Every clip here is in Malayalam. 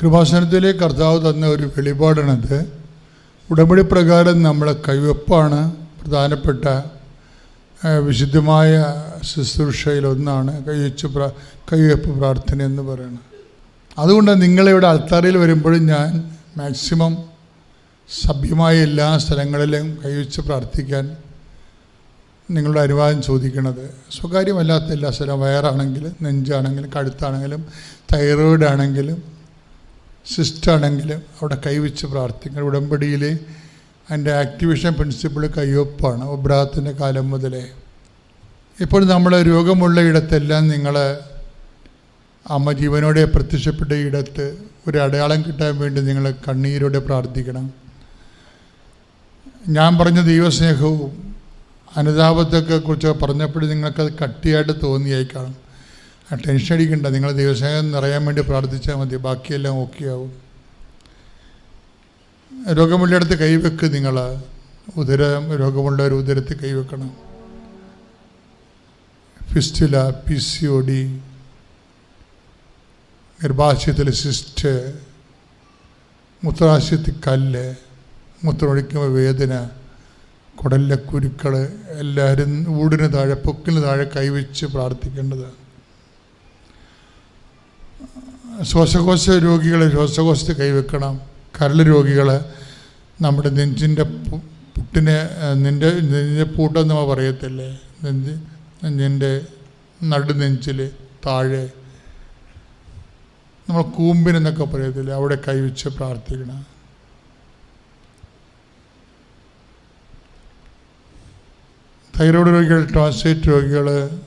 കൃപാസനത്തിലെ കർത്താവ് തന്ന ഒരു വെളിപാടാണത്. ഉടമ്പടി പ്രകാരം നമ്മളെ കൈവപ്പാണ്. പ്രധാനപ്പെട്ട വിശുദ്ധമായ ശുശ്രൂഷയിലൊന്നാണ് കൈവച്ച് പ്ര കൈവപ്പ് പ്രാർത്ഥന എന്ന് പറയുന്നത്. അതുകൊണ്ട് നിങ്ങളിവിടെ അൾത്താരയിൽ വരുമ്പോഴും ഞാൻ മാക്സിമം സഭ്യമായ എല്ലാ സ്ഥലങ്ങളിലും കൈവച്ച് പ്രാർത്ഥിക്കാൻ നിങ്ങളുടെ അനുവാദം ചോദിക്കുന്നത് സ്വകാര്യമല്ലാത്ത എല്ലാ സ്ഥലവും വയറാണെങ്കിലും നെഞ്ചാണെങ്കിലും കഴുത്താണെങ്കിലും തൈറോയിഡ് ആണെങ്കിലും സിസ്റ്റാണെങ്കിലും അവിടെ കൈവച്ച് പ്രാർത്ഥിക്കണം. ഉടമ്പടിയിലെ അതിന്റെ ആക്ടിവേഷൻ പ്രിൻസിപ്പിൾ കയ്യൊപ്പാണ് ഒബ്രാഹത്തിന്റെ കാലം മുതലേ. ഇപ്പോൾ നമ്മൾ രോഗമുള്ള ഇടത്തെല്ലാം നിങ്ങൾ അമ്മ ജീവനോടെ പ്രത്യക്ഷപ്പെട്ട ഇടത്ത് ഒരു അടയാളം കിട്ടാൻ വേണ്ടി നിങ്ങൾ കണ്ണീരോടെ പ്രാർത്ഥിക്കണം. ഞാൻ പറഞ്ഞ ദൈവസ്നേഹവും അനുതാപത്തൊക്കെ കുറിച്ച് പറഞ്ഞപ്പോൾ നിങ്ങൾക്കത് കട്ടിയായിട്ട് തോന്നിയായി കാണും ആ ടെൻഷൻ അടിക്കണ്ട. നിങ്ങൾ ദിവസേന നിറയാൻ വേണ്ടി പ്രാർത്ഥിച്ചാൽ മതി. ബാക്കിയെല്ലാം ഓക്കെ ആവും. രോഗമുള്ളിടത്ത് കൈവെക്ക് നിങ്ങൾ ഉദരം ഒരു ഉദരത്തിൽ കൈവെക്കണം. Fistula P C O D ഗർഭാശയത്തിലെ cyst മൂത്രാശയത്തിൽ കല്ല് മൂത്രമൊഴിക്കുമ്പോൾ വേദന കുടലിലെ കുരുക്കൾ എല്ലാവരും ഊടിന് താഴെ പൊക്കിന് താഴെ കൈവച്ച് പ്രാർത്ഥിക്കേണ്ടതാണ്. ശ്വാസകോശ രോഗികളെ ശ്വാസകോശത്തെ കൈവെക്കണം. കരൾ രോഗികളെ നമ്മുടെ നെഞ്ചിന്റെ പുട്ടിനെ നിന്റെ നെഞ്ചിന്റെ പൂട്ടെന്ന് പറയത്തില്ലേ? നെഞ്ച് നെഞ്ചിന്റെ നടുനെഞ്ചിൽ താഴെ. നമ്മൾ കൂമ്പിനെന്നൊക്കെ പറയത്തില്ലേ? അവിടെ കൈവച്ച് പ്രാർത്ഥിക്കണം. തൈറോയ്ഡ് രോഗികൾ ട്രാൻസ്ലേറ്റ് രോഗികൾ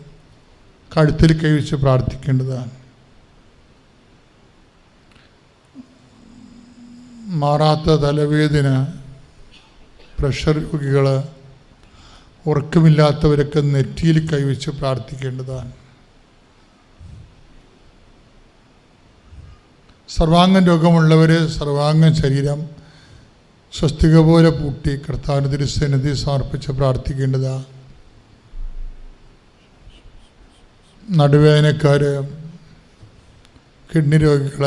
കഴുത്തിൽ കൈവച്ച് പ്രാർത്ഥിക്കേണ്ടതാണ്. മാറാത്ത തലവേദന പ്രഷർ രോഗികൾ ഉറക്കമില്ലാത്തവരൊക്കെ നെറ്റിയിൽ കൈവച്ച് പ്രാർത്ഥിക്കേണ്ടതാണ്. സർവാംഗം രോഗമുള്ളവർ സർവാംഗം ശരീരം സ്വസ്തിക പോലെ പൂട്ടി കർത്താവിന് തിരുസന്നിധി സമർപ്പിച്ച് പ്രാർത്ഥിക്കേണ്ടതാണ് നടുവേദനക്കാർ കിഡ്നി രോഗികൾ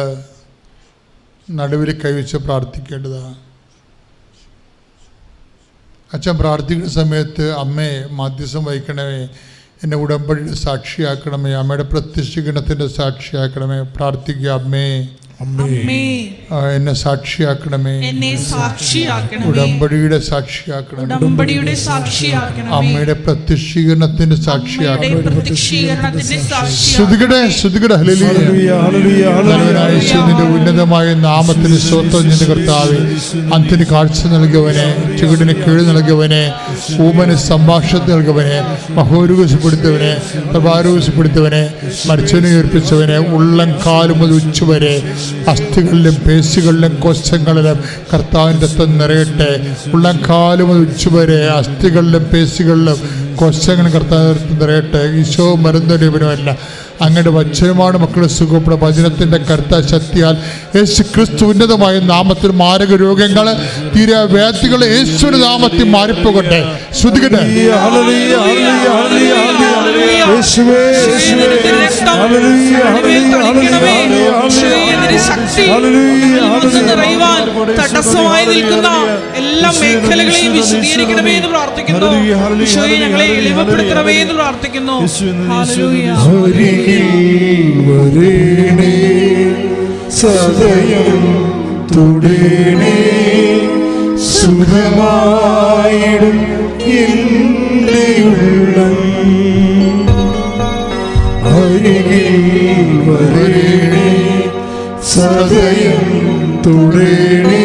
നടുവിൽ കൈവച്ച് പ്രാർത്ഥിക്കേണ്ടതാണ്. അച്ഛൻ പ്രാർത്ഥിക്കുന്ന സമയത്ത് അമ്മയെ മാധ്യസം വഹിക്കണമേ എന്നെ ഉടമ്പടിയുടെ സാക്ഷിയാക്കണമേ അമ്മയുടെ പ്രത്യക്ഷീകരണത്തിന്റെ സാക്ഷിയാക്കണമേ പ്രാർത്ഥിക്കുക അമ്മേ. അമ്മേ. എന്നെ സാക്ഷിയാക്കണമേ. എന്നെ സാക്ഷിയാക്കണമേ. ഉടമ്പടിയുടെ സാക്ഷിയാക്കണം ഉടമ്പടിയുടെ സാക്ഷിയാക്കണം അമ്മയുടെ പ്രത്യക്ഷീകരണത്തിന്റെ സാക്ഷിയാക്കണം ശ്രുതികടെ ശ്രുതികടെ ഉന്നതമായ നാമത്തിന് സ്വത്വം നിന്റെ കർത്താവെ. അന്തിന് കാഴ്ച നൽകിയവനെ ചുവടിന് കീഴ് നൽകിയവനെ ഊമന് സംഭാഷണത്തിന് നൽകിയവനെ മഹോരുകസപ്പെടുത്തവനെ പ്രഭാരോഗസപ്പെടുത്തവനെ മരിച്ചവനെ ഉയർപ്പിച്ചവനെ ഉള്ളം കാലു മുതൽ ഉച്ചവരെ അസ്ഥികളിലും പേശികളിലും കോശങ്ങളിലും കർത്താവിന്റെ രക്തം നിറയട്ടെ. ഉള്ളം കാലും മുതൽ ഉച്ചവരെ അസ്ഥികളിലും പേശികളിലും കോശങ്ങളും കർത്താവിന്റെ നിറയട്ടെ. ഈശോ മരുന്നൊരുവനുമല്ല അങ്ങയുടെ വച്ചനുമാണ് മക്കളെ സുഖപ്പെടുക വചനത്തിന്റെ കർത്ത ശക്തിയാൽ യേശു ക്രിസ്തു ഉന്നതമായ നാമത്തിൽ മാരക രോഗങ്ങൾ തീരെ വ്യാധികൾ യേശുവിന്റെ നാമത്തിൽ മാറിപ്പോകട്ടെ ശ്രുതികട്ടെ ഹല്ലേലൂയ, ഹല്ലേലൂയ, ഹല്ലേലൂയ, ഹല്ലേലൂയ. യേശുവേ, യേശുവേ. ഹല്ലേലൂയ, ഹല്ലേലൂയ, ഹല്ലേലൂയ, ഹല്ലേലൂയ. ശക്തി ഹല്ലേലൂയ, വന്ന് ഹല്ലേലൂയ. തടസ്സമായി നിൽക്കുന്ന എല്ലാ മേഖലകളെയും വിശദീകരിക്കണമേ എന്ന് പ്രാർത്ഥിക്കുന്നു ഞങ്ങളെ എളിമപ്പെടുത്തണമേ എന്ന് പ്രാർത്ഥിക്കുന്നു യേശുവേ, ഹല്ലേലൂയ. അരികിൽ വരേണേ സദയം തുടേണേ സുഖമായിടും എന്റെ ഉള്ളം അരികിൽ വരേണേ സദയം തുടേണേ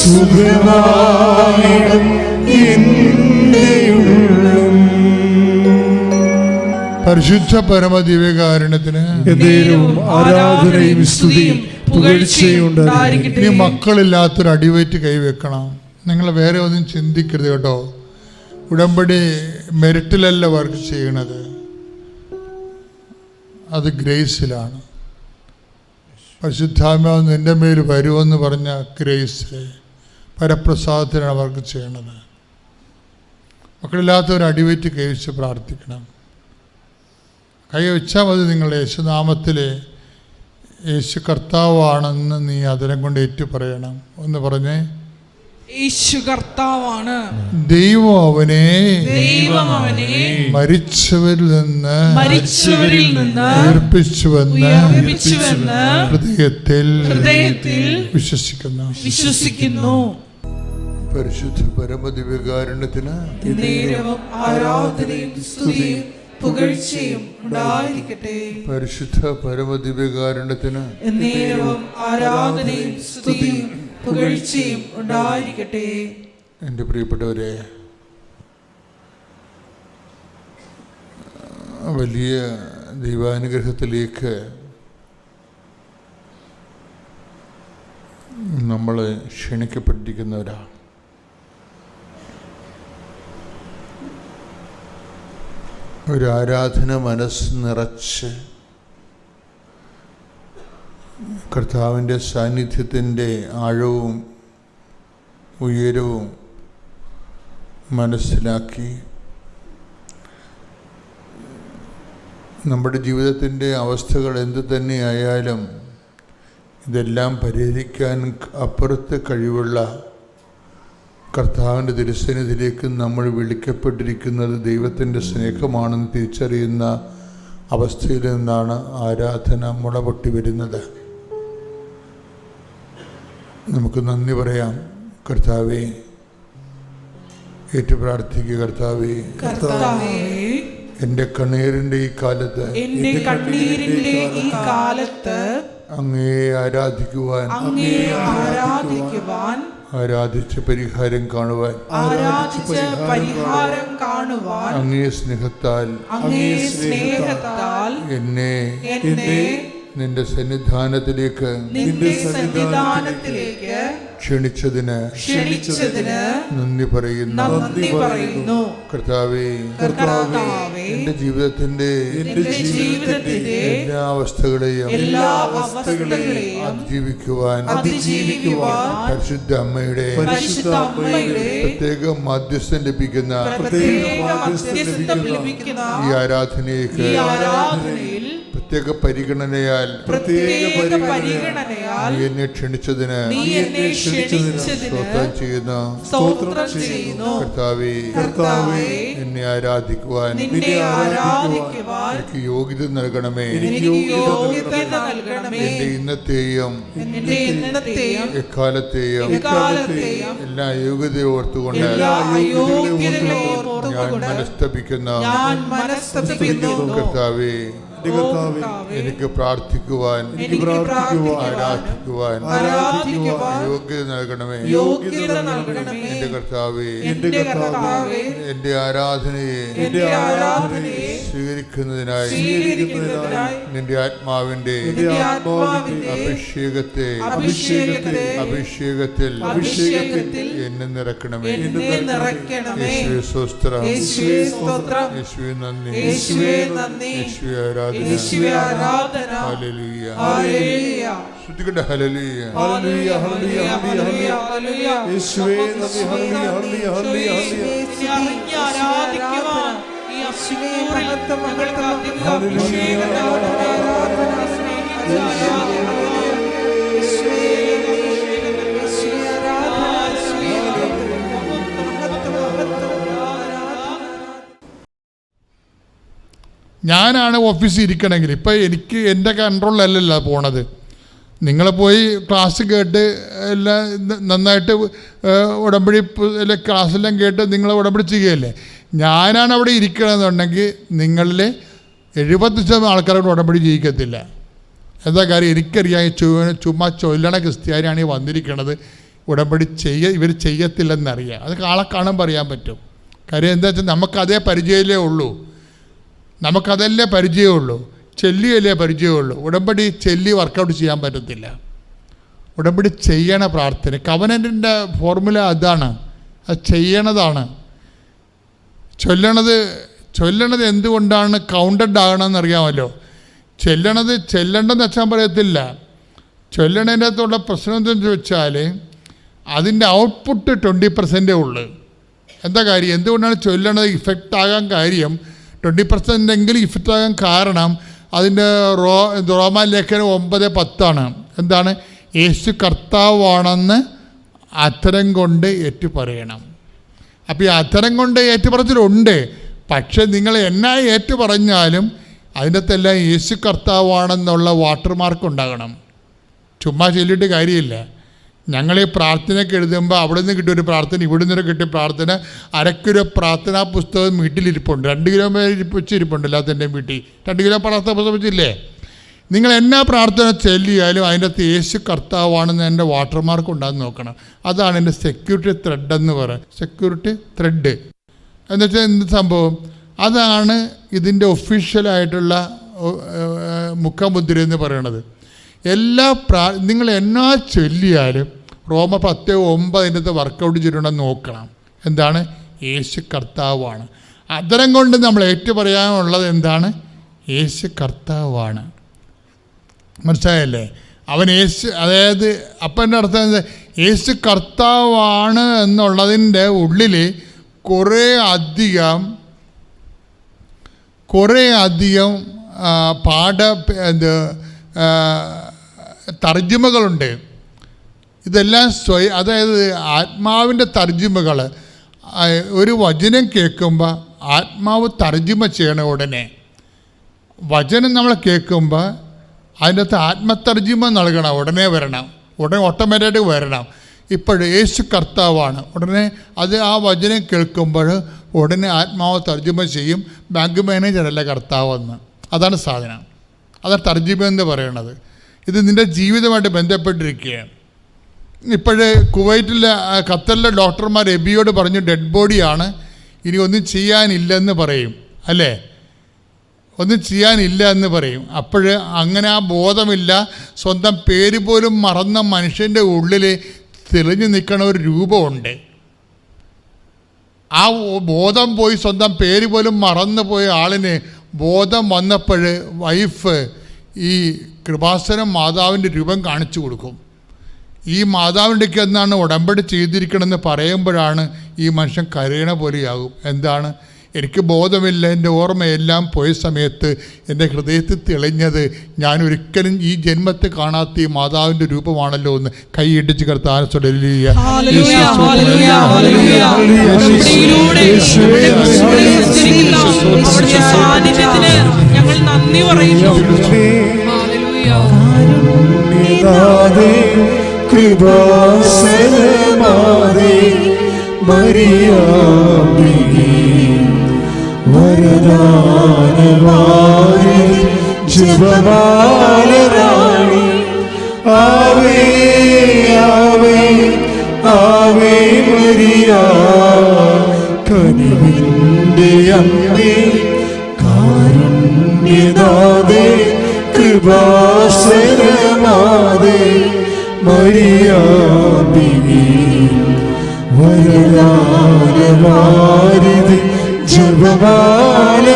സുഖമായിടും എന്റെ പരിശുദ്ധ പരമദിവ്യകാരുണ്യത്തിന് ആരാധനയും സ്തുതിയും പുകഴ്ചയും ഇനി മക്കളില്ലാത്തൊരു അടിവയറ്റ് കൈവെക്കണം. നിങ്ങൾ വേറെ ഒന്നും ചിന്തിക്കരുത് കേട്ടോ. ഉടമ്പടി മെറിറ്റിലല്ല വർക്ക് ചെയ്യണത്. അത് ഗ്രേസിലാണ്. പരിശുദ്ധാത്മാവ് നിന്റെ മേൽ വരുമെന്ന് പറഞ്ഞ ഗ്രേസ് പരപ്രസാദത്തിനാണ് വർക്ക് ചെയ്യണത്. മക്കളില്ലാത്തവർ അടിവയറ്റ് കൈവച്ച് പ്രാർത്ഥിക്കണം. കൈ വെച്ചാൽ മതി നിങ്ങൾ യേശുനാമത്തിൽ യേശു കർത്താവാണെന്ന് നീ അതിനെ കൊണ്ട് ഏറ്റു പറയണം. ഒന്ന് പറഞ്ഞേ. യേശു കർത്താവാണ്. ദൈവം അവനെ ദൈവം അവനെ മരിച്ചവരിൽ നിന്ന് മരിച്ചവരിൽ നിന്ന് ഉയർപ്പിച്ചുവെന്ന് ഉയർപ്പിച്ചുവെന്ന് ഹൃദയത്തിൽ ഹൃദയത്തിൽ വിശ്വസിക്കുന്നു. വിശ്വസിക്കുന്നു. പരിശുദ്ധ പരമതി വികാരണത്തിന് ആരാധനയും സ്തുതിയും പുകഴ്ചയും ഉണ്ടായിരിക്കട്ടെ. പരിശുദ്ധ പരമദിവ്യകാരുണ്യത്തിന് നേരവും ആരാധനയും സ്തുതിയും പുകഴ്ചയും ഉണ്ടായിരിക്കട്ടെ. എന്റെ പ്രിയപ്പെട്ടവരെ വലിയ ദൈവാനുഗ്രഹത്തിലേക്ക് നമ്മൾ ക്ഷണിക്കപ്പെട്ടിരിക്കുന്നവരാണ് ഒരു ആരാധന മനസ്സ് നിറച്ച് കർത്താവിന്റെ സാന്നിധ്യത്തിന്റെ ആഴവും ഉയരവും മനസ്സിലാക്കി നമ്മുടെ ജീവിതത്തിന്റെ അവസ്ഥകൾ എന്തു തന്നെയായാലും ഇതെല്ലാം പരിഹരിക്കാൻ അപ്പുറത്ത് കഴിവുള്ള കർത്താവിന്റെ തിരുസന്നിധിയിലേക്ക് നമ്മൾ വിളിക്കപ്പെട്ടിരിക്കുന്നത് ദൈവത്തിന്റെ സ്നേഹമാണെന്ന് തിരിച്ചറിയുന്ന അവസ്ഥയിൽ നിന്നാണ് ആരാധന മുളപൊട്ടി വരുന്നത്. നമുക്ക് നന്ദി പറയാം. കർത്താവെ ഏറ്റു പ്രാർത്ഥിക്കുക കർത്താവെ. എന്റെ കണ്ണീരിന്റെ ഈ കാലത്ത് കണ്ണീരിന്റെ ഈ കാലത്ത് അങ്ങേ ആരാധിക്കുവാൻ അങ്ങേ ആരാധിക്കുവാൻ ആരാധിച്ച് പരിഹാരം കാണുവാൻ. ആരാധിച്ച് പരിഹാരം കാണുവാൻ അങ്ങേ സ്നേഹത്താൽ അങ്ങേ സ്നേഹത്താൽ എന്നെ എന്നെ നിന്റെ സന്നിധാനത്തിലേക്ക് നിന്റെ സന്നിധാനത്തിലേക്ക് ക്ഷണിച്ചതിന് ക്ഷണിച്ചതിന് നന്ദി പറയുന്നു. നന്ദി പറയുന്നു. കർത്താവേ കർത്താവേ എന്റെ ജീവിതത്തിന്റെ എന്റെ ജീവിതത്തിന്റെ എല്ലാ അവസ്ഥകളെയും എല്ലാ അവസ്ഥകളെയും അതിജീവിക്കുവാൻ അതിജീവിക്കുവാൻ പരിശുദ്ധ അമ്മയുടെ പരിശുദ്ധ അമ്മയുടെ പ്രത്യേക മാധ്യസ്ഥം ലഭിക്കുന്ന പ്രത്യേക മാധ്യസ്ഥം ലഭിക്കുന്ന ഈ ആരാധനയ്ക്ക് ഈ ആരാധനയിൽ പ്രത്യേക പരിഗണനയാൽ പ്രത്യേക പരിഗണനയാൽ നീ എന്നെ ക്ഷണിച്ചതിന് സ്തോത്രം ചെയ്യുന്നു. കർത്താവേ കർത്താവേ എന്നെ ആരാധിക്കുവാൻ എനിക്ക് യോഗ്യത നൽകണമേ. യോഗ്യത എന്റെ ഇന്നത്തെയും എക്കാലത്തെയും എല്ലാ യോഗ്യതയും ഓർത്തുകൊണ്ട് ഞാൻ മനസ്തപിക്കുന്ന. കർത്താവേ എന്റെ കർത്താവേ എനിക്ക് പ്രാർത്ഥിക്കുവാൻ എനിക്ക് പ്രാർത്ഥിക്കുവാൻ ആരാധിക്കുവാൻ ആരാധിക്കുവാൻ യോഗ്യത നൽകണമേ. യോഗ്യത നൽകണമേ. എന്റെ കർത്താവേ എന്റെ കർത്താവേ എന്റെ ആരാധനയെ എന്റെ ആരാധനയെ സ്വീകരിക്കുന്നതിനായി സ്വീകരിക്കുന്നതിനായി നിന്റെ ആത്മാവിന്റെ അഭിഷേകത്തെ അഭിഷേകത്തെ അഭിഷേകത്തിൽ അഭിഷേകത്തിൽ എന്നെ നിറക്കണമേ. എന്നെ നിറയ്ക്കണമേ യേശുവേ സ്വസ്ത്രം യേശുവേ നന്ദി. യേശുവേ നന്ദി. യേശുവേ ആരാധന. ആരാധിക്കുവാൻ ഈ അശ്വമൂറിൽ ഞങ്ങൾക്ക് അധികം അഭിഷേകം ആരാധന. ഞാനാണ് ഓഫീസിൽ ഇരിക്കണമെങ്കിൽ ഇപ്പം എനിക്ക് എന്റെ കൺട്രോളിലല്ലല്ലോ പോണത്. നിങ്ങളെ പോയി ക്ലാസ് കേട്ട് എല്ലാം നന്നായിട്ട് ഉടമ്പടി ക്ലാസ്സെല്ലാം കേട്ട് നിങ്ങൾ ഉടമ്പടി ചെയ്യുകയല്ലേ? ഞാനാണ് അവിടെ ഇരിക്കണമെന്നുണ്ടെങ്കിൽ നിങ്ങളിൽ എഴുപത്തി ശതമാനം ആൾക്കാരോട് ഉടമ്പടി ചെയ്യിക്കത്തില്ല. എന്താ കാര്യം? എനിക്കറിയാം ഈ ചുമ്മാ ചൊല്ലണ ക്രിസ്ത്യാനിയാണ് ഈ വന്നിരിക്കണത്. ഉടമ്പടി ചെയ്യ ഇവർ ചെയ്യത്തില്ലെന്നറിയാം. അത് ആളെ അറിയാൻ പറ്റും. കാര്യം എന്താ വെച്ചാൽ നമുക്കതേ പരിചയമല്ലേ ഉള്ളൂ. നമുക്കതല്ലേ പരിചയമുള്ളൂ? ചെല്ലിയല്ലേ പരിചയമുള്ളൂ. ഉടമ്പടി ചെല്ലി വർക്കൗട്ട് ചെയ്യാൻ പറ്റത്തില്ല. ഉടമ്പടി ചെയ്യണ പ്രാർത്ഥന. കവനന്റെ ഫോർമുല അതാണ്. അത് ചെയ്യണതാണ്. ചൊല്ലണത് ചൊല്ലണത് എന്തുകൊണ്ടാണ് കൗണ്ടഡ് ആകണമെന്ന് അറിയാമല്ലോ ചെല്ലണത് ചെല്ലണ്ടെന്ന് വെച്ചാൽ പറയത്തില്ല. ചൊല്ലണതിന്റെ അകത്തുള്ള പ്രശ്നം എന്താണെന്ന് ചോദിച്ചാൽ അതിന്റെ ഔട്ട്പുട്ട് ട്വന്റി പെർസെന്റേ ഉള്ളൂ. എന്താ കാര്യം? എന്തുകൊണ്ടാണ് ചൊല്ലണത് ഇഫക്റ്റ് ആകാൻ കാര്യം ട്വന്റി പെർസെന്റ് എങ്കിലും ഇഫക്റ്റ് ആകാൻ കാരണം അതിന്റെ റോ റോമാ ലേഖനം ഒമ്പത് പത്താണ്. എന്താണ്? യേശു കർത്താവാണെന്ന് അത്തരം കൊണ്ട് ഏറ്റു പറയണം അപ്പോൾ ഈ അത്തരം കൊണ്ട് ഏറ്റുപറച്ചിലുണ്ട്. പക്ഷെ നിങ്ങൾ എന്നാ ഏറ്റു പറഞ്ഞാലും അതിന്റെ അകത്തെല്ലാം യേശു കർത്താവാണെന്നുള്ള വാട്ടർമാർക്ക് ഉണ്ടാകണം. ചുമ്മാ ചൊല്ലിയിട്ട് കാര്യമില്ല. ഞങ്ങൾ ഈ പ്രാർത്ഥനയൊക്കെ എഴുതുമ്പോൾ അവിടെ നിന്ന് കിട്ടിയ ഒരു പ്രാർത്ഥന ഇവിടെ നിന്ന് കിട്ടിയ പ്രാർത്ഥന അരക്കിലോ പ്രാർത്ഥനാ പുസ്തകം വീട്ടിലിരിപ്പുണ്ട്. രണ്ട് കിലോ വെച്ച് ഇരിപ്പുണ്ട് എല്ലാത്തിന്റെ വീട്ടിൽ. രണ്ട് കിലോ പ്രാർത്ഥന പുസ്തകം വെച്ചില്ലേ? നിങ്ങൾ എന്നാ പ്രാർത്ഥന ചൊല്ലിയാലും അതിന്റെ അകത്ത് യേശു കർത്താവാണെന്ന് എന്റെ വാട്ടർമാർക്ക് ഉണ്ടാകുന്ന നോക്കണം. അതാണ് എന്റെ സെക്യൂരിറ്റി ത്രെഡ് എന്ന് പറയുന്നത്. സെക്യൂരിറ്റി ത്രെഡ് എന്നുവെച്ചാൽ എന്ത് സംഭവം? അതാണ് ഇതിന്റെ ഒഫീഷ്യലായിട്ടുള്ള മുഖമുദ്ര എന്ന് പറയണത്. എല്ലാ പ്രാ നിങ്ങൾ എന്നാ ചൊല്ലിയാലും റോമ പത്ത് ഒമ്പത് അതിന്റെ വർക്കൗട്ട് ചെയ്തിട്ടുണ്ടെന്ന് നോക്കണം. എന്താണ്? യേശു കർത്താവാണ്. അതരം കൊണ്ട് നമ്മൾ ഏറ്റു പറയാനുള്ളത് എന്താണ്? യേശു കർത്താവാണ്. മനസ്സിലായല്ലേ? അവൻ യേശു അതായത് അപ്പന്റെ അർത്ഥം യേശു കർത്താവാണ് എന്നുള്ളതിന്റെ ഉള്ളിൽ കുറേ അധികം കുറേ അധികം പാഠ എന്ത് തർജിമകളുണ്ട്. ഇതെല്ലാം സ്വയം അതായത് ആത്മാവിന്റെ തർജിമകൾ ഒരു വചനം കേൾക്കുമ്പോൾ ആത്മാവ് തർജിമ ചെയ്യണ ഉടനെ വചനം നമ്മൾ കേൾക്കുമ്പോൾ അതിനകത്ത് ആത്മതർജിമ നൽകണം ഉടനെ വരണം ഉടനെ ഓട്ടോമാറ്റിക്കായിട്ട് വരണം. ഇപ്പോൾ യേശു കർത്താവാണ്. ഉടനെ അത് ആ വചനം കേൾക്കുമ്പോൾ ഉടനെ ആത്മാവ് തർജിമ ചെയ്യും. ബാങ്ക് മാനേജറല്ല കർത്താവെന്ന്. അതാണ് സാധനം. അതാണ് തർജിമ എന്ന് പറയുന്നത്. ഇത് നിന്റെ ജീവിതമായിട്ട് ബന്ധപ്പെട്ടിരിക്കുകയാണ്. ഇപ്പോഴേ കുവൈറ്റിലെ ഖത്തറിലെ ഡോക്ടർമാർ എബിയോട് പറഞ്ഞു ഡെഡ് ബോഡിയാണ്. ഇനി ഒന്നും ചെയ്യാനില്ലെന്ന് പറയും. അല്ലേ? ഒന്നും ചെയ്യാനില്ല എന്ന് പറയും. അപ്പോൾ അങ്ങനെ ആ ബോധമില്ല. സ്വന്തം പേര് പോലും മറന്ന മനുഷ്യന്റെ ഉള്ളിൽ തെളിഞ്ഞു നിൽക്കണ ഒരു രൂപമുണ്ട്. ആ ബോധം പോയി സ്വന്തം പേര് പോലും മറന്നു പോയ ആളിന് ബോധം വന്നപ്പോൾ വൈഫ് ഈ കൃപാസനം മാതാവിന്റെ രൂപം കാണിച്ചു കൊടുക്കും. ഈ മാതാവിന്റെക്ക് എന്നാണ് ഉടമ്പടി ചെയ്തിരിക്കണമെന്ന് പറയുമ്പോഴാണ് ഈ മനുഷ്യൻ കരയണ പോലെയാകും. എന്താണ്? എനിക്ക് ബോധമില്ല എന്റെ ഓർമ്മയെല്ലാം പോയ സമയത്ത് എന്റെ ഹൃദയത്തിൽ തെളിഞ്ഞത് ഞാൻ ഒരിക്കലും ഈ ജന്മത്തെ കാണാത്ത ഈ മാതാവിന്റെ രൂപമാണല്ലോ എന്ന് കൈയിട്ടിച്ച് കർത്താൻ ഞങ്ങൾ നന്ദി പറയുന്നു. ഹല്ലേലൂയ. നിതാദേ വരദാനമാരി ജപമാലരാണി ആവേ ആവേ ആവേ മരിയ കനിവിന്റെ അമ്മേ കാരുണ്യനാഥേ കൃപാസനമാതേ മരിയാമ്പികേ വരദാനവാരിധി ജപമാലറാണി.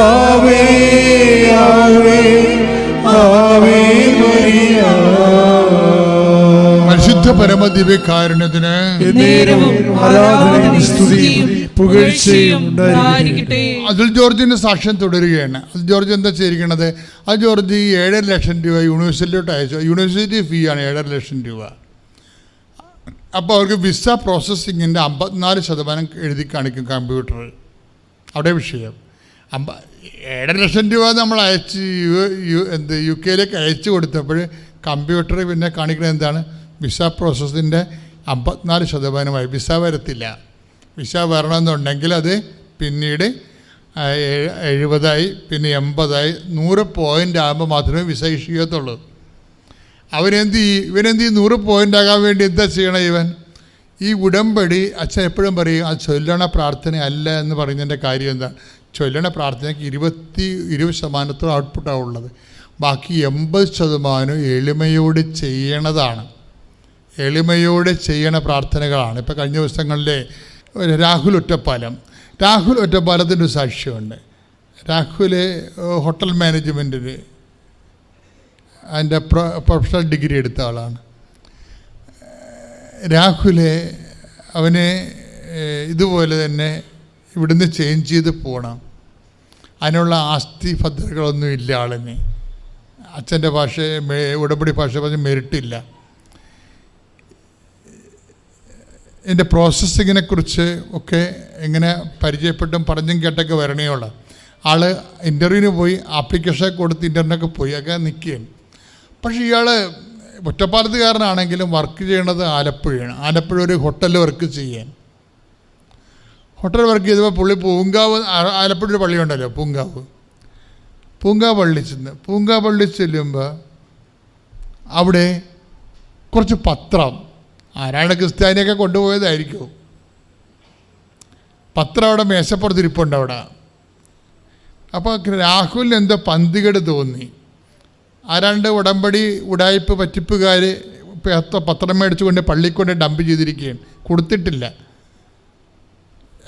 ആവേ ആവേ ആവേ മരിയ പരമദിവ്യകാരുണ്യത്തിന് അതിൽ ജോർജിന്റെ സാക്ഷ്യം തുടരുകയാണ്. അതിൽ ജോർജ് എന്താ ചെയ്തിരിക്കണത്? അത് ജോർജ് ഈ ഏഴര ലക്ഷം രൂപ യൂണിവേഴ്സിറ്റിയിലോട്ട് അയച്ചു. യൂണിവേഴ്സിറ്റി ഫീ ആണ് ഏഴര ലക്ഷം രൂപ. അപ്പോൾ അവർക്ക് വിസ പ്രോസസ്സിങ്ങിന്റെ അമ്പത്തിനാല് ശതമാനം എഴുതി കാണിക്കും കമ്പ്യൂട്ടർ. അവിടെ വിഷയം. അമ്പ ഏഴര ലക്ഷം രൂപ നമ്മൾ അയച്ച് യു യു എന്ത് യു കെയിലേക്ക് അയച്ചു കൊടുത്തപ്പോൾ കമ്പ്യൂട്ടർ പിന്നെ കാണിക്കുന്നത് എന്താണ്? വിസ പ്രോസസ്സിന്റെ അമ്പത്തിനാല് ശതമാനമായി. വിസ വരത്തില്ല. വിസ വരണമെന്നുണ്ടെങ്കിൽ അത് പിന്നീട് ആ, എഴു- എഴുപതായി പിന്നെ എൺപതായി നൂറ് പോയിന്റ് ആകുമ്പോൾ മാത്രമേ വിസ ഇഷ്യൂ ചെയ്യത്തുള്ളൂ. അവനെന്ത് ചെയ്യും ഇവനെന്ത് ചെയ്യും? നൂറ് പോയിന്റ് ആകാൻ വേണ്ടി എന്താ ചെയ്യണം ഇവൻ? ഈ ഉടമ്പടി അച്ഛൻ എപ്പോഴും പറയും അത് ചൊല്ലണ പ്രാർത്ഥന അല്ല എന്ന് പറയുന്നതിന്റെ കാര്യം എന്താ? ചൊല്ലണ പ്രാർത്ഥനയ്ക്ക് ഇരുപത്തി ഇരുപത് ശതമാനത്തോളം ഔട്ട്പുട്ടാണ് ഉള്ളത്. ബാക്കി എൺപത് ശതമാനം എളിമയോട് ചെയ്യണതാണ്. എളിമയോടെ ചെയ്യണ പ്രാർത്ഥനകളാണ്. ഇപ്പോൾ കഴിഞ്ഞ ദിവസങ്ങളിലെ രാഹുൽ ഒറ്റപ്പാലം. രാഹുൽ ഒറ്റപ്പാലത്തിന്റെ സാക്ഷ്യമുണ്ട്. രാഹുൽ ഹോട്ടൽ മാനേജ്മെന്റിൽ അതിന്റെ പ്രൊ പ്രൊഫഷണൽ ഡിഗ്രി എടുത്ത ആളാണ്. രാഹുലെ അവന് ഇതുപോലെ തന്നെ ഇവിടുന്ന് ചേഞ്ച് ചെയ്ത് പോകണം അതിനുള്ള ആസ്തി ഭദ്രതകളൊന്നും ഇല്ല ആളിന്. അച്ഛന്റെ ഭാഷ ഉടമ്പടി ഭാഷ പറഞ്ഞ് മെരിട്ടില്ല. ഇതിന്റെ പ്രോസസ്സിങ്ങിനെ കുറിച്ച് ഒക്കെ എങ്ങനെ പരിചയപ്പെട്ടും പറഞ്ഞും കേട്ടൊക്കെ വരണേ ഉള്ളു. ആൾ ഇന്റർവ്യൂവിന് പോയി ആപ്ലിക്കേഷൻ കൊടുത്ത് ഇന്റർവ്യൂനൊക്കെ പോയി ഒക്കെ നിൽക്കുകയാണ് പക്ഷേ ഇയാൾ ഒറ്റപ്പാലത്തുകാരനാണെങ്കിലും വർക്ക് ചെയ്യണത് ആലപ്പുഴയാണ്. ആലപ്പുഴ ഒരു ഹോട്ടലിൽ വർക്ക് ചെയ്യാൻ. ഹോട്ടൽ വർക്ക് ചെയ്തപ്പോൾ പുള്ളി പൂങ്കാവ് ആലപ്പുഴ ഒരു പള്ളിയുണ്ടല്ലോ പൂങ്കാവ്. പൂങ്കാവ് പള്ളി ചെന്ന് പൂങ്കാവ് പള്ളി ചെല്ലുമ്പോൾ അവിടെ കുറച്ച് പത്രം ആരാണ് ക്രിസ്ത്യാനിയൊക്കെ കൊണ്ടുപോയതായിരിക്കും. പത്രം അവിടെ മേശപ്പുറത്തിരിപ്പുണ്ട് അവിടെ. അപ്പോൾ രാഹുലിന് എന്തോ പന്തികേട് തോന്നി. ആരാണ്ട് ഉടമ്പടി ഉടായ്പ പറ്റിപ്പുകാർ പത്രം മേടിച്ചുകൊണ്ട് പള്ളിക്കൊണ്ട് ഡംപ് ചെയ്തിരിക്കുകയാണ്. കൊടുത്തിട്ടില്ല.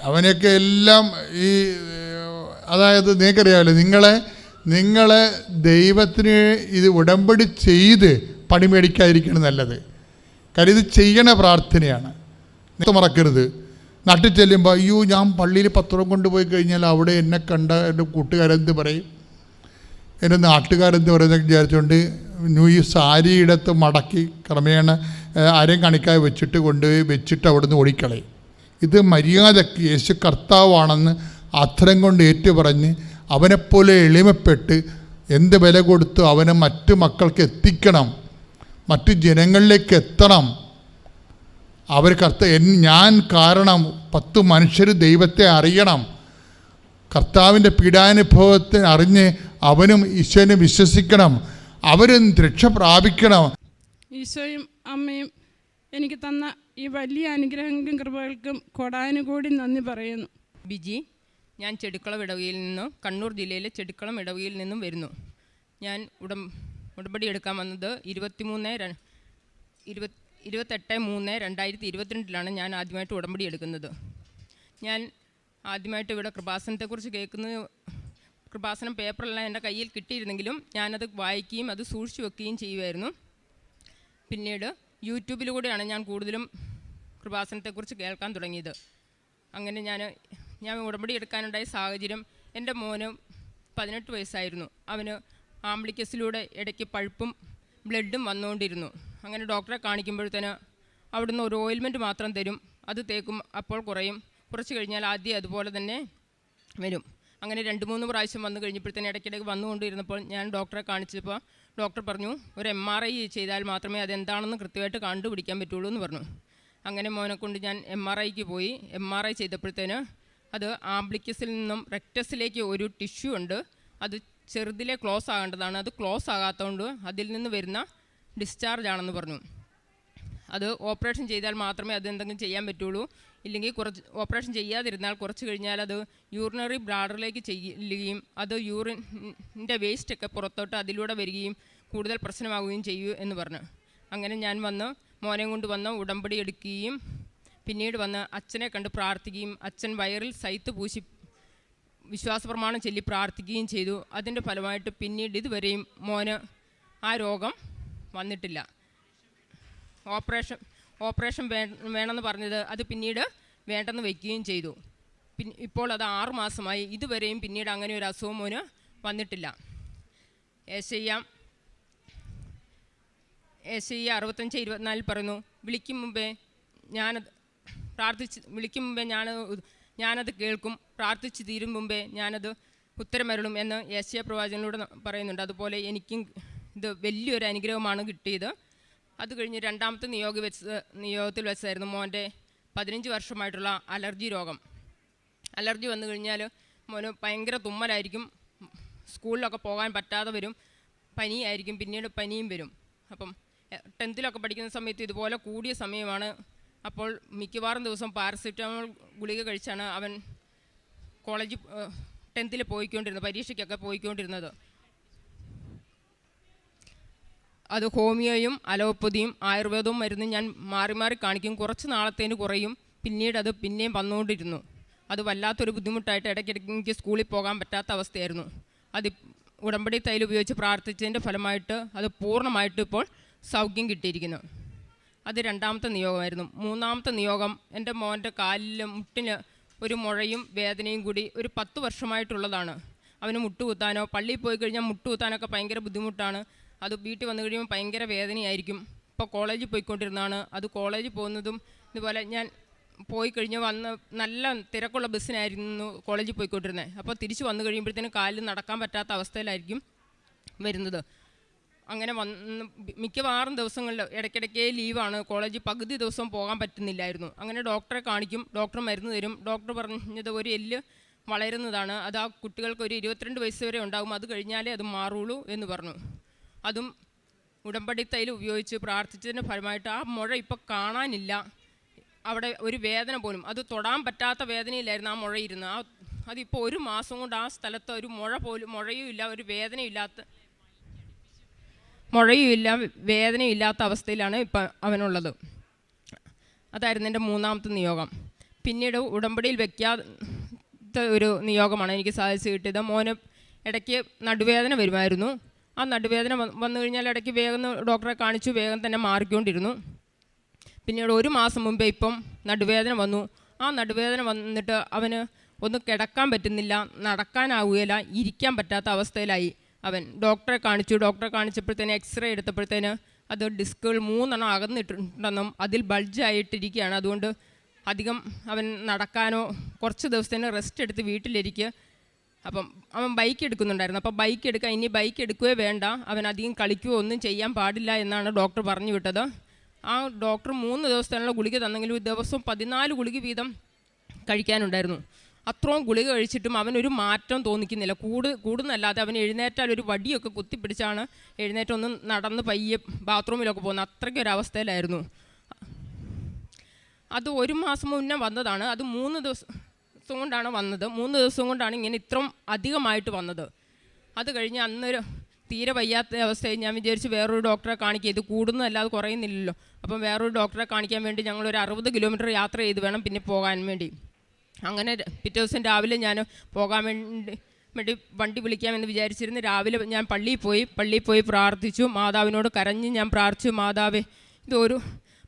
അവനെയൊക്കെ എല്ലാം ഈ അതായത് നിങ്ങൾക്കറിയാമല്ലോ നിങ്ങളെ നിങ്ങളെ ദൈവത്തിന് ഇത് ഉടമ്പടി ചെയ്ത് പണി മേടിക്കാതിരിക്കണം നല്ലത്. കാര്യം ഇത് ചെയ്യണ പ്രാർത്ഥനയാണ്. നിങ്ങൾ മറക്കരുത്. നാട്ടിൽ ചെല്ലുമ്പോൾ അയ്യോ ഞാൻ പള്ളിയിൽ പത്രം കൊണ്ടുപോയി കഴിഞ്ഞാൽ അവിടെ എന്നെ കണ്ട എന്റെ കൂട്ടുകാരെന്ത് പറയും? എന്റെ നാട്ടുകാരെന്ത് പറയുന്നതൊക്കെ വിചാരിച്ചുകൊണ്ട് ന്യൂ ഈ സാരിയിടത്ത് മടക്കി ക്രമേണ ആരെയും കണിക്കായി വെച്ചിട്ട് കൊണ്ടുപോയി വെച്ചിട്ട് അവിടുന്ന് ഓടിക്കളയും. ഇത് മര്യാദയ്ക്ക് യേശു കർത്താവാണെന്ന് അത്തരം കൊണ്ട് ഏറ്റുപറഞ്ഞ് അവനെപ്പോലെ എളിമപ്പെട്ട് എന്ത് വില കൊടുത്തു അവനെ മറ്റു മക്കൾക്ക് എത്തിക്കണം മറ്റു ജനങ്ങളിലേക്ക് എത്തണം. അവർ കർത്ത എൻ- ഞാൻ കാരണം പത്ത് മനുഷ്യർ ദൈവത്തെ അറിയണം. കർത്താവിന്റെ പീഡാനുഭവത്തെ അറിഞ്ഞ് അവനും ഈശോനെ വിശ്വസിക്കണം. അവരും രക്ഷ പ്രാപിക്കണം. ഈശോയും അമ്മയും എനിക്ക് തന്ന ഈ വലിയ അനുഗ്രഹങ്ങൾക്കും കൃപകൾക്കും കൊടാനുകൂടി നന്ദി പറയുന്നു. ബിജി ഞാൻ ചെടുക്കളം ഇടവകയിൽ നിന്നും കണ്ണൂർ ജില്ലയിലെ ചെടുക്കളം ഇടവകയിൽ നിന്നും വരുന്നു. ഞാൻ ഉടം ഉടമ്പടി എടുക്കാൻ വന്നത് ഇരുപത്തിമൂന്ന് ഇരുപത്തി ഇരുപത് ഇരുപത്തെട്ട് മൂന്ന് രണ്ടായിരത്തി ഇരുപത്തിരണ്ടിലാണ് ഞാൻ ആദ്യമായിട്ട് ഉടമ്പടി എടുക്കുന്നത്. ഞാൻ ആദ്യമായിട്ട് ഇവിടെ കൃപാസനത്തെക്കുറിച്ച് കേൾക്കുന്നത് കൃപാസനം പേപ്പറെല്ലാം എന്റെ കയ്യിൽ കിട്ടിയിരുന്നെങ്കിലും ഞാനത് വായിക്കുകയും അത് സൂക്ഷിച്ചു വെക്കുകയും ചെയ്യുമായിരുന്നു പിന്നീട് യൂട്യൂബിലൂടെയാണ് ഞാൻ കൂടുതലും കൃപാസനത്തെക്കുറിച്ച് കേൾക്കാൻ തുടങ്ങിയത്. അങ്ങനെ ഞാൻ ഞാൻ ഉടമ്പടി എടുക്കാനുണ്ടായ സാഹചര്യം എന്റെ മോന് പതിനെട്ട് വയസ്സായിരുന്നു. അവന് ആംബ്ലിക്കസിലൂടെ ഇടയ്ക്ക് പഴുപ്പും ബ്ലഡും വന്നുകൊണ്ടിരുന്നു. അങ്ങനെ ഡോക്ടറെ കാണിക്കുമ്പോഴത്തേന് അവിടുന്ന് ഒരു ഓയിൽമെന്റ് മാത്രം തരും. അത് തേക്കും അപ്പോൾ കുറയും. കുറച്ച് കഴിഞ്ഞാൽ ആദ്യം അതുപോലെ തന്നെ വരും. അങ്ങനെ രണ്ട് മൂന്ന് പ്രാവശ്യം വന്നു കഴിഞ്ഞപ്പോഴത്തേന് ഇടയ്ക്കിടയ്ക്ക് വന്നുകൊണ്ടിരുന്നപ്പോൾ ഞാൻ ഡോക്ടറെ കാണിച്ചപ്പോൾ ഡോക്ടർ പറഞ്ഞു ഒരു എം ആർ ഐ ചെയ്താൽ മാത്രമേ അതെന്താണെന്ന് കൃത്യമായിട്ട് കണ്ടുപിടിക്കാൻ പറ്റുള്ളൂ എന്ന് പറഞ്ഞു. അങ്ങനെ മോനെ കൊണ്ട് ഞാൻ എം ആർ ഐക്ക് പോയി. എം ആർ ഐ ചെയ്തപ്പോഴത്തേന് അത് ആംബ്ലിക്കസിൽ നിന്നും റെക്ടസിലേക്ക് ഒരു ടിഷ്യൂ ഉണ്ട്. അത് ചെറുതിലെ ക്ലോസ് ആകേണ്ടതാണ്. അത് ക്ലോസ് ആകാത്തതുകൊണ്ട് അതിൽ നിന്ന് വരുന്ന ഡിസ്ചാർജ് ആണെന്ന് പറഞ്ഞു. അത് ഓപ്പറേഷൻ ചെയ്താൽ മാത്രമേ അത് എന്തെങ്കിലും ചെയ്യാൻ പറ്റുള്ളൂ. ഇല്ലെങ്കിൽ കുറച്ച് ഓപ്പറേഷൻ ചെയ്യാതിരുന്നാൽ കുറച്ച് കഴിഞ്ഞാൽ അത് യൂറിനറി ബ്ലാഡറിലേക്ക് ചെല്ലുകയും അത് യൂറിന്റെ വേസ്റ്റൊക്കെ പുറത്തോട്ട് അതിലൂടെ വരികയും കൂടുതൽ പ്രശ്നമാവുകയും ചെയ്യൂ എന്ന് പറഞ്ഞു. അങ്ങനെ ഞാൻ വന്ന് മോനെ കൊണ്ട് വന്ന് ഉടമ്പടി എടുക്കുകയും പിന്നീട് വന്ന് അച്ഛനെ കണ്ട് പ്രാർത്ഥിക്കുകയും അച്ഛൻ വയറിൽ സൈത്ത് പൂശി വിശ്വാസ പ്രമാണം ചൊല്ലി പ്രാർത്ഥിക്കുകയും ചെയ്തു. അതിന്റെ ഫലമായിട്ട് പിന്നീട് ഇതുവരെയും മോന് ആ രോഗം വന്നിട്ടില്ല. ഓപ്പറേഷൻ ഓപ്പറേഷൻ വേ വേണമെന്ന് പറഞ്ഞത് അത് പിന്നീട് വേണ്ടെന്ന് വയ്ക്കുകയും ചെയ്തു. പിൻ ഇപ്പോൾ അത് ആറു മാസമായി. ഇതുവരെയും പിന്നീട് അങ്ങനെ ഒരു അസുഖം മോന് വന്നിട്ടില്ല. ഏശയ്യ ഏശയ്യ അറുപത്തഞ്ച് ഇരുപത്തിനാലിൽ പറയുന്നു വിളിക്കും മുമ്പേ ഞാനത് പ്രാർത്ഥിച്ച് വിളിക്കും മുമ്പേ ഞാൻ ഞാനത് കേൾക്കും പ്രാർത്ഥിച്ചു തീരും മുമ്പേ ഞാനത് ഉത്തരമരുളും എന്ന് യേശയ പ്രവാചകനിലൂടെ പറയുന്നുണ്ട്. അതുപോലെ എനിക്കും ഇത് വലിയൊരു അനുഗ്രഹമാണ് കിട്ടിയത്. അത് കഴിഞ്ഞ് രണ്ടാമത്തെ നിയോഗ വെച്ച് നിയോഗത്തിൽ വെച്ചായിരുന്നു മോന്റെ പതിനഞ്ച് വർഷമായിട്ടുള്ള അലർജി രോഗം. അലർജി വന്നു കഴിഞ്ഞാൽ മോന് ഭയങ്കര തുമ്മലായിരിക്കും. സ്കൂളിലൊക്കെ പോകാൻ പറ്റാതെ വരും. പനിയായിരിക്കും. പിന്നീട് പനിയും വരും. അപ്പം ടെൻത്തിലൊക്കെ പഠിക്കുന്ന സമയത്ത് ഇതുപോലെ കൂടിയ സമയമാണ് അപ്പോൾ മിക്കവാറും ദിവസം പാരസെറ്റമോൾ ഗുളിക കഴിച്ചാണ് അവൻ കോളേജിൽ ടെൻത്തിൽ പോയിക്കൊണ്ടിരുന്നത് പരീക്ഷയ്ക്കൊക്കെ പോയിക്കൊണ്ടിരുന്നത്. അത് ഹോമിയോയും അലോപ്പതിയും ആയുർവേദവും മരുന്നും ഞാൻ മാറി മാറി കാണിക്കും. കുറച്ച് നാളത്തേന് കുറയും. പിന്നീട് അത് പിന്നെയും വന്നുകൊണ്ടിരുന്നു. അത് വല്ലാത്തൊരു ബുദ്ധിമുട്ടായിട്ട് ഇടയ്ക്കിടയ്ക്ക് എനിക്ക് സ്കൂളിൽ പോകാൻ പറ്റാത്ത അവസ്ഥയായിരുന്നു. അത് ഉടമ്പടി തൈൽ ഉപയോഗിച്ച് പ്രാർത്ഥിച്ചതിന്റെ ഫലമായിട്ട് അത് പൂർണമായിട്ട് ഇപ്പോൾ സൗഖ്യം കിട്ടിയിരിക്കുന്നു. അത് രണ്ടാമത്തെ നിയോഗമായിരുന്നു. മൂന്നാമത്തെ നിയോഗം എന്റെ മോന്റെ കാലിലും മുട്ടിന് ഒരു മുഴയും വേദനയും കൂടി ഒരു പത്ത് വർഷമായിട്ടുള്ളതാണ്. അവന് മുട്ടുകുത്താനോ പള്ളിയിൽ പോയി കഴിഞ്ഞാൽ മുട്ടുകുത്താനൊക്കെ ഭയങ്കര ബുദ്ധിമുട്ടാണ്. അത് വീട്ടിൽ വന്നു കഴിയുമ്പോൾ ഭയങ്കര വേദനയായിരിക്കും. ഇപ്പോൾ കോളേജിൽ പോയിക്കൊണ്ടിരുന്നതാണ്. അത് കോളേജിൽ പോകുന്നതും ഇതുപോലെ ഞാൻ പോയി കഴിഞ്ഞ് വന്ന് നല്ല തിരക്കുള്ള ബസ്സിനായിരുന്നു കോളേജിൽ പോയിക്കൊണ്ടിരുന്നത്. അപ്പോൾ തിരിച്ച് വന്നു കഴിയുമ്പോഴത്തേനും കാലിൽ നടക്കാൻ പറ്റാത്ത അവസ്ഥയിലായിരിക്കും വരുന്നത്. അങ്ങനെ വന്ന് മിക്കവാറും ദിവസങ്ങളിൽ ഇടയ്ക്കിടയ്ക്ക് ലീവാണ്. കോളേജ് പകുതി ദിവസം പോകാൻ പറ്റുന്നില്ലായിരുന്നു. അങ്ങനെ ഡോക്ടറെ കാണിക്കും. ഡോക്ടർ മരുന്ന് തരും. ഡോക്ടർ പറഞ്ഞത് ഒരു എല്ല് വളരുന്നതാണ്. അത് ആ കുട്ടികൾക്ക് ഒരു ഇരുപത്തിരണ്ട് വയസ്സ് വരെ ഉണ്ടാകും അത് കഴിഞ്ഞാലേ അത് മാറുള്ളൂ എന്ന് പറഞ്ഞു. അതും ഉടമ്പടി തൈൽ ഉപയോഗിച്ച് പ്രാർത്ഥിച്ചതിന്റെ ഫലമായിട്ട് ആ മുഴ ഇപ്പോൾ കാണാനില്ല. അവിടെ ഒരു വേദന പോലും. അത് തൊടാൻ പറ്റാത്ത വേദനയിലായിരുന്നു ആ മുഴയിരുന്ന് ആ അതിപ്പോൾ ഒരു മാസം കൊണ്ട് ആ സ്ഥലത്ത് ഒരു മുഴ പോലും മുഴയും ഇല്ല ഒരു വേദനയും ഇല്ലാത്ത മുഴയും ഇല്ല വേദനയും ഇല്ലാത്ത അവസ്ഥയിലാണ് ഇപ്പം അവനുള്ളത്. അതായിരുന്നു എന്റെ മൂന്നാമത്തെ നിയോഗം. പിന്നീട് ഉടമ്പടിയിൽ വെക്കാത്ത ഒരു നിയോഗമാണ് എനിക്ക് സാധിച്ചു കിട്ടിയത്. മോന് ഇടയ്ക്ക് നടുവേദന വരുമായിരുന്നു. ആ നടുവേദന വന്നു കഴിഞ്ഞാൽ ഇടയ്ക്ക് വേഗം ഡോക്ടറെ കാണിച്ചു വേഗം തന്നെ മാറിക്കൊണ്ടിരുന്നു. പിന്നീട് ഒരു മാസം മുമ്പേ ഇപ്പം നടുവേദന വന്നു. ആ നടുവേദന വന്നിട്ട് അവന് ഒന്ന് കിടക്കാൻ പറ്റുന്നില്ല നടക്കാനാവുകയില്ല ഇരിക്കാൻ പറ്റാത്ത അവസ്ഥയിലായി. അവൻ ഡോക്ടറെ കാണിച്ചു. ഡോക്ടറെ കാണിച്ചപ്പോഴത്തേന് എക്സ്റേ എടുത്തപ്പോഴത്തേന് അത് ഡിസ്കുകൾ മൂന്നെണ്ണം അകന്നിട്ടുണ്ടെന്നും അതിൽ ബൾജായിട്ടിരിക്കുകയാണ്. അതുകൊണ്ട് അധികം അവൻ നടക്കാനോ കുറച്ച് ദിവസത്തേന് റെസ്റ്റ് എടുത്ത് വീട്ടിലിരിക്കുക അപ്പം അവൻ ബൈക്ക് എടുക്കുന്നുണ്ടായിരുന്നു. അപ്പം ബൈക്ക് എടുക്കാൻ ഇനി ബൈക്ക് എടുക്കുകയോ വേണ്ട. അവൻ അധികം കളിക്കുകയോ ഒന്നും ചെയ്യാൻ പാടില്ല എന്നാണ് ഡോക്ടർ പറഞ്ഞു വിട്ടത്. ആ ഡോക്ടർ മൂന്ന് ദിവസത്തിനുള്ള ഗുളിക തന്നെങ്കിലും ദിവസം പതിനാല് ഗുളിക വീതം കഴിക്കാനുണ്ടായിരുന്നു. അത്രയും ഗുളിക കഴിച്ചിട്ടും അവനൊരു മാറ്റം തോന്നിക്കുന്നില്ല. കൂട് കൂടുന്നല്ലാതെ അവൻ എഴുന്നേറ്റാൽ ഒരു വടിയൊക്കെ കുത്തിപ്പിടിച്ചാണ് എഴുന്നേറ്റൊന്ന് നടന്ന് പയ്യെ ബാത്റൂമിലൊക്കെ പോകുന്നത്. അത്രയ്ക്ക് ഒരു അവസ്ഥയിലായിരുന്നു. അത് ഒരു മാസം മുന്നേ വന്നതാണ്. അത് മൂന്ന് ദിവസം കൊണ്ടാണ് വന്നത്. മൂന്ന് ദിവസം കൊണ്ടാണ് ഇങ്ങനെ ഇത്രയും അധികമായിട്ട് വന്നത്. അത് കഴിഞ്ഞ് അന്നൊരു തീരെ വയ്യാത്ത അവസ്ഥയിൽ ഞാൻ വിചാരിച്ച് വേറൊരു ഡോക്ടറെ കാണിക്കുക ഇത് കൂടുന്നതല്ലാതെ കുറയുന്നില്ലല്ലോ. അപ്പം വേറൊരു ഡോക്ടറെ കാണിക്കാൻ വേണ്ടി ഞങ്ങൾ ഒരു അറുപത് കിലോമീറ്റർ യാത്ര ചെയ്ത് വേണം പിന്നെ പോകാൻ വേണ്ടി. അങ്ങനെ പിറ്റേ ദിവസം രാവിലെ ഞാൻ പോകാൻ വേണ്ടി വേണ്ടി വണ്ടി വിളിക്കാമെന്ന് വിചാരിച്ചിരുന്നു. രാവിലെ ഞാൻ പള്ളിയിൽ പോയി പള്ളിയിൽ പോയി പ്രാർത്ഥിച്ചു. മാതാവിനോട് കരഞ്ഞ് ഞാൻ പ്രാർത്ഥിച്ചു മാതാവേ ഇതൊരു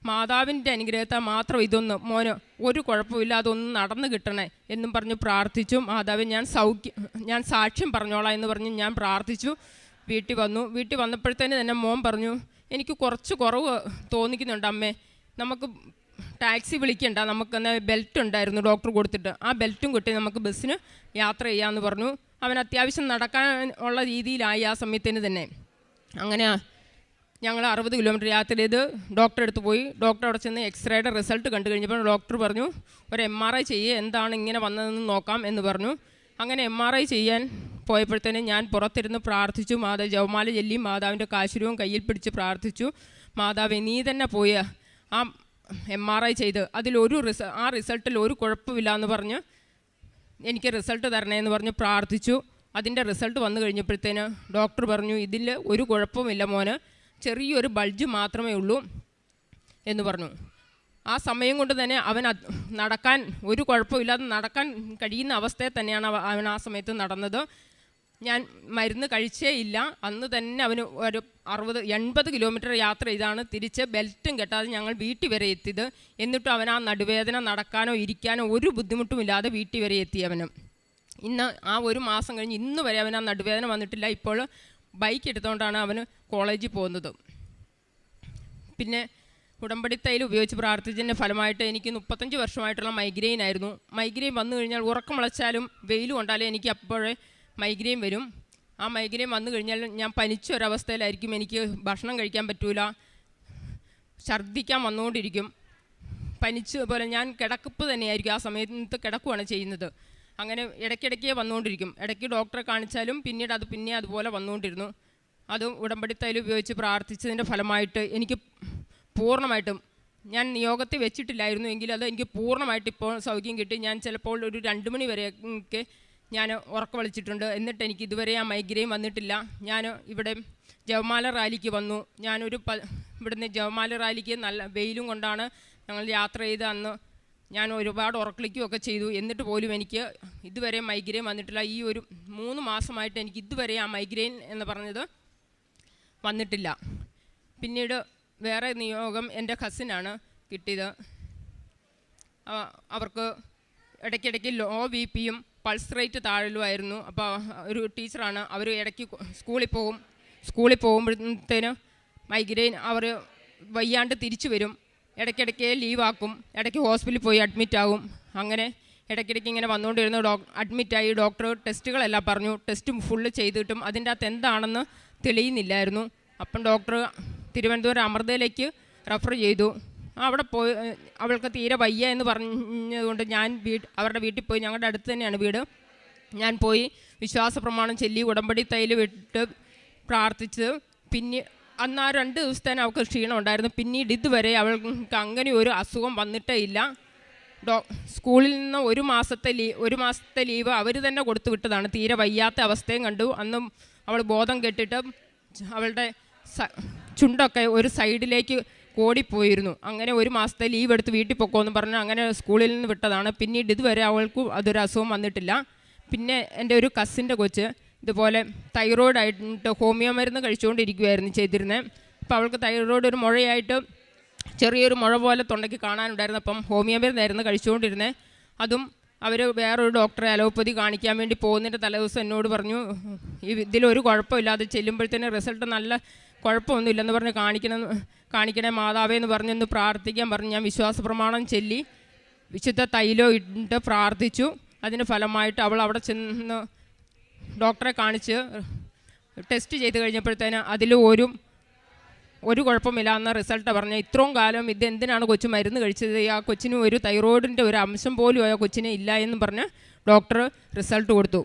മാതാവിന്റെ അനുഗ്രഹത്താൽ മാത്രം ഇതൊന്ന് മോന് ഒരു കുഴപ്പമില്ല അതൊന്ന് നടന്നു കിട്ടണേ എന്നും പറഞ്ഞ് പ്രാർത്ഥിച്ചു. മാതാവ് ഞാൻ സൗഖ്യം ഞാൻ സാക്ഷ്യം പറഞ്ഞോളാം എന്ന് പറഞ്ഞ് ഞാൻ പ്രാർത്ഥിച്ചു. വീട്ടിൽ വന്നു. വീട്ടിൽ വന്നപ്പോഴത്തേന് തന്നെ മോൻ പറഞ്ഞു എനിക്ക് കുറച്ച് കുറവ് തോന്നിക്കുന്നുണ്ട് അമ്മേ. നമുക്ക് ടാക്സി വിളിക്കണ്ട. നമുക്കെന്ന് ബെൽറ്റ് ഉണ്ടായിരുന്നു ഡോക്ടർ കൊടുത്തിട്ട്. ആ ബെൽറ്റും കിട്ടി നമുക്ക് ബസ്സിന് യാത്ര ചെയ്യാമെന്ന് പറഞ്ഞു. അവൻ അത്യാവശ്യം നടക്കാൻ ഉള്ള രീതിയിലായി ആ സമയത്തിന് തന്നെ. അങ്ങനെ ഞങ്ങൾ അറുപത് കിലോമീറ്റർ യാത്ര ചെയ്ത് ഡോക്ടറെ അടുത്ത് പോയി. ഡോക്ടർ അവിടെ ചെന്ന് എക്സ്റേയുടെ റിസൾട്ട് കണ്ടു കഴിഞ്ഞപ്പോൾ ഡോക്ടർ പറഞ്ഞു ഒരു എം ആർ ഐ ചെയ്യുക എന്താണ് ഇങ്ങനെ വന്നതെന്ന് നോക്കാം എന്ന് പറഞ്ഞു. അങ്ങനെ എം ആർ ഐ ചെയ്യാൻ പോയപ്പോഴത്തേനും ഞാൻ പുറത്തിരുന്ന് പ്രാർത്ഥിച്ചു. മാതാവ് ജവമാല ചെല്ലി മാതാവിന്റെ കാശുരവും കയ്യിൽ പിടിച്ച് പ്രാർത്ഥിച്ചു. മാതാവെ നീ തന്നെ പോയ ആ എം ആർ ഐ ചെയ്ത് അതിലൊരു റിസ ആ റിസൾട്ടിൽ ഒരു കുഴപ്പമില്ല എന്ന് പറഞ്ഞ് എനിക്ക് റിസൾട്ട് തരണേ എന്ന് പറഞ്ഞ് പ്രാർത്ഥിച്ചു. അതിന്റെ റിസൾട്ട് വന്നു കഴിഞ്ഞപ്പോഴത്തേന് ഡോക്ടർ പറഞ്ഞു ഇതിൽ ഒരു കുഴപ്പമില്ല മോന്. ചെറിയൊരു ബൾജ് മാത്രമേ ഉള്ളൂ. എന്ന് പറഞ്ഞു. ആ സമയം കൊണ്ട് തന്നെ അവൻ നടക്കാൻ ഒരു കുഴപ്പമില്ലാതെ നടക്കാൻ കഴിയുന്ന അവസ്ഥയെ തന്നെയാണ് അവൻ ആ സമയത്ത് നടന്നത്. ഞാൻ മരുന്ന് കഴിച്ചേ ഇല്ല. അന്ന് തന്നെ അവന് ഒരു അറുപത് എൺപത് കിലോമീറ്റർ യാത്ര ചെയ്താണ് തിരിച്ച് ബെൽറ്റും കെട്ടാതെ ഞങ്ങൾ വീട്ടിൽ വരെ എത്തിയത്. എന്നിട്ടും അവൻ ആ നടുവേദന നടക്കാനോ ഇരിക്കാനോ ഒരു ബുദ്ധിമുട്ടുമില്ലാതെ വീട്ടിൽ വരെ എത്തി അവന്. ഇന്ന് ആ ഒരു മാസം കഴിഞ്ഞ് ഇന്ന് വരെ അവൻ ആ നടുവേദന വന്നിട്ടില്ല. ഇപ്പോൾ ബൈക്ക് എടുത്തുകൊണ്ടാണ് അവന് കോളേജിൽ പോകുന്നത്. പിന്നെ ഉടമ്പടി തൈൽ ഉപയോഗിച്ച് പ്രാർത്ഥിച്ചതിന്റെ ഫലമായിട്ട് എനിക്ക് മുപ്പത്തഞ്ച് വർഷമായിട്ടുള്ള മൈഗ്രെയിൻ ആയിരുന്നു. മൈഗ്രെയിൻ വന്നു കഴിഞ്ഞാൽ ഉറക്കം മുളച്ചാലും വെയിൽ കൊണ്ടാലും എനിക്ക് അപ്പോഴേ മൈഗ്രെയിൻ വരും. ആ മൈഗ്രെയിൻ വന്നു കഴിഞ്ഞാൽ ഞാൻ പനിച്ച ഒരവസ്ഥയിലായിരിക്കും എനിക്ക് ഭക്ഷണം കഴിക്കാൻ പറ്റൂല. ഛർദ്ദിക്കാൻ വന്നുകൊണ്ടിരിക്കും. പനിച്ച് പോലെ ഞാൻ കിടക്കപ്പ് തന്നെയായിരിക്കും. ആ സമയത്ത് കിടക്കുവാണ് ചെയ്യുന്നത്. അങ്ങനെ ഇടയ്ക്കിടയ്ക്ക് വന്നുകൊണ്ടിരിക്കും. ഇടയ്ക്ക് ഡോക്ടറെ കാണിച്ചാലും പിന്നീട് അത് പിന്നെ അതുപോലെ വന്നുകൊണ്ടിരുന്നു. അതും ഉടമ്പടി തൈൽ ഉപയോഗിച്ച് പ്രാർത്ഥിച്ചതിന്റെ ഫലമായിട്ട് എനിക്ക് പൂർണമായിട്ടും ഞാൻ നിയോഗത്തിൽ വെച്ചിട്ടില്ലായിരുന്നു എങ്കിൽ അത് എനിക്ക് പൂർണമായിട്ട് ഇപ്പോൾ സൗഖ്യം കിട്ടി. ഞാൻ ചിലപ്പോൾ ഒരു രണ്ട് മണി വരെയൊക്കെ ഞാൻ ഉറക്കമളിച്ചിട്ടുണ്ട്. എന്നിട്ട് എനിക്ക് ഇതുവരെ ആ മൈഗ്രെയിൻ വന്നിട്ടില്ല. ഞാൻ ഇവിടെ ജവമാല റാലിക്ക് വന്നു. ഞാനൊരു പ ഇവിടുന്ന് ജവമാല റാലിക്ക് നല്ല വെയിലും കൊണ്ടാണ് ഞങ്ങൾ യാത്ര ചെയ്ത് അന്ന് ഞാൻ ഒരുപാട് ഉറക്കളിക്കുകയൊക്കെ ചെയ്തു. എന്നിട്ട് പോലും എനിക്ക് ഇതുവരെ മൈഗ്രെയിൻ വന്നിട്ടില്ല. ഈ ഒരു മൂന്ന് മാസമായിട്ട് എനിക്ക് ഇതുവരെ ആ മൈഗ്രെയിൻ എന്ന് പറഞ്ഞത് വന്നിട്ടില്ല. പിന്നീട് വേറെ നിയോഗം എന്റെ കസിനാണ് കിട്ടിയത്. അവ- അവർക്ക് ഇടയ്ക്കിടയ്ക്ക് ലോ ബി പിയും പൾസ് റേറ്റ് താഴലുമായിരുന്നു. അപ്പോൾ ഒരു ടീച്ചറാണ് അവർ ഇടയ്ക്ക് സ്കൂളിൽ പോകും. സ്കൂളിൽ പോകുമ്പോഴത്തേന് മൈഗ്രെയിൻ അവർ വയ്യാണ്ട് തിരിച്ചു വരും. ഇടയ്ക്കിടയ്ക്ക് ലീവാക്കും ഇടയ്ക്ക് ഹോസ്പിറ്റലിൽ പോയി അഡ്മിറ്റ് ആകും അങ്ങനെ ഇടയ്ക്കിടയ്ക്ക് ഇങ്ങനെ വന്നുകൊണ്ടിരുന്നു ഡോ അഡ്മിറ്റായി ഡോക്ടർ ടെസ്റ്റുകളെല്ലാം പറഞ്ഞു. ടെസ്റ്റും ഫുള്ള് ചെയ്തിട്ടും അതിന്റെ അകത്ത് എന്താണെന്ന് തെളിയുന്നില്ലായിരുന്നു. അപ്പം ഡോക്ടർ തിരുവനന്തപുരം അമൃതയിലേക്ക് റെഫർ ചെയ്തു. അവിടെ പോയി അവൾക്ക് തീരെ വയ്യ എന്ന് പറഞ്ഞതുകൊണ്ട് ഞാൻ വീട് അവരുടെ വീട്ടിൽ പോയി. ഞങ്ങളുടെ അടുത്ത് തന്നെയാണ് വീട്. ഞാൻ പോയി വിശ്വാസ പ്രമാണം ചൊല്ലി ഉടമ്പടി തൈൽ വിട്ട് പ്രാർത്ഥിച്ച് പിന്നെ അന്ന് ആ രണ്ട് ദിവസത്തേന് അവൾക്ക് ക്ഷീണം ഉണ്ടായിരുന്നു. പിന്നീട് ഇതുവരെ അവൾക്ക് അങ്ങനെ ഒരു അസുഖം വന്നിട്ടേ ഇല്ല. ഡോ സ്കൂളിൽ നിന്ന് ഒരു മാസത്തെ ലീ ഒരു മാസത്തെ ലീവ് അവർ തന്നെ കൊടുത്തു വിട്ടതാണ്. തീരെ വയ്യാത്ത അവസ്ഥയും കണ്ടു. അന്നും അവൾ ബോധം കെട്ടിട്ട് അവളുടെ ചുണ്ടൊക്കെ ഒരു സൈഡിലേക്ക് ഓടിപ്പോയിരുന്നു. അങ്ങനെ ഒരു മാസത്തെ ലീവ് എടുത്ത് വീട്ടിൽ പൊക്കോന്ന് പറഞ്ഞ് അങ്ങനെ സ്കൂളിൽ നിന്ന് വിട്ടതാണ്. പിന്നീട് ഇതുവരെ അവൾക്ക് അതൊരു അസുഖം വന്നിട്ടില്ല. പിന്നെ എന്റെ ഒരു കസിന്റെ കൊച്ച് ഇതുപോലെ തൈറോയ്ഡ് ആയിട്ട് ഹോമിയോ മരുന്ന് കഴിച്ചുകൊണ്ടിരിക്കുമായിരുന്നു ചെയ്തിരുന്നത് അപ്പോൾ അവൾക്ക് തൈറോയിഡ് ഒരു മുഴയായിട്ട് ചെറിയൊരു മുഴ പോലെ തൊണ്ടയ്ക്ക് കാണാനുണ്ടായിരുന്നു. അപ്പം ഹോമിയോ മരുന്നായിരുന്നു കഴിച്ചുകൊണ്ടിരുന്നത് അതും അവർ വേറൊരു ഡോക്ടറെ അലോപ്പതി കാണിക്കാൻ വേണ്ടി പോകുന്നതിന്റെ തലേദിവസം എന്നോട് പറഞ്ഞു ഇതിലൊരു കുഴപ്പമില്ലാതെ ചെല്ലുമ്പോഴത്തേന് റിസൾട്ട് നല്ല കുഴപ്പമൊന്നുമില്ലെന്ന് പറഞ്ഞ് കാണിക്കണം കാണിക്കണേ മാതാവേ എന്ന് പറഞ്ഞൊന്ന് പ്രാർത്ഥിക്കാൻ പറഞ്ഞ് ഞാൻ വിശ്വാസ പ്രമാണം ചൊല്ലി വിശുദ്ധ തൈലോ ഇട്ട് പ്രാർത്ഥിച്ചു. അതിന് ഫലമായിട്ട് അവൾ അവിടെ ചെന്ന് ഡോക്ടറെ കാണിച്ച് ടെസ്റ്റ് ചെയ്ത് കഴിഞ്ഞപ്പോഴത്തേന് അതിൽ ഒരു ഒരു കുഴപ്പമില്ല എന്ന റിസൾട്ട് പറഞ്ഞു ഇത്രയും കാലം ഇത് എന്തിനാണ് കൊച്ചു മരുന്ന് കഴിച്ചത്? ആ കൊച്ചിന് ഒരു തൈറോയിഡിന്റെ ഒരു അംശം പോലും ആ കൊച്ചിന് ഇല്ല എന്ന് പറഞ്ഞ് ഡോക്ടർ റിസൾട്ട് കൊടുത്തു.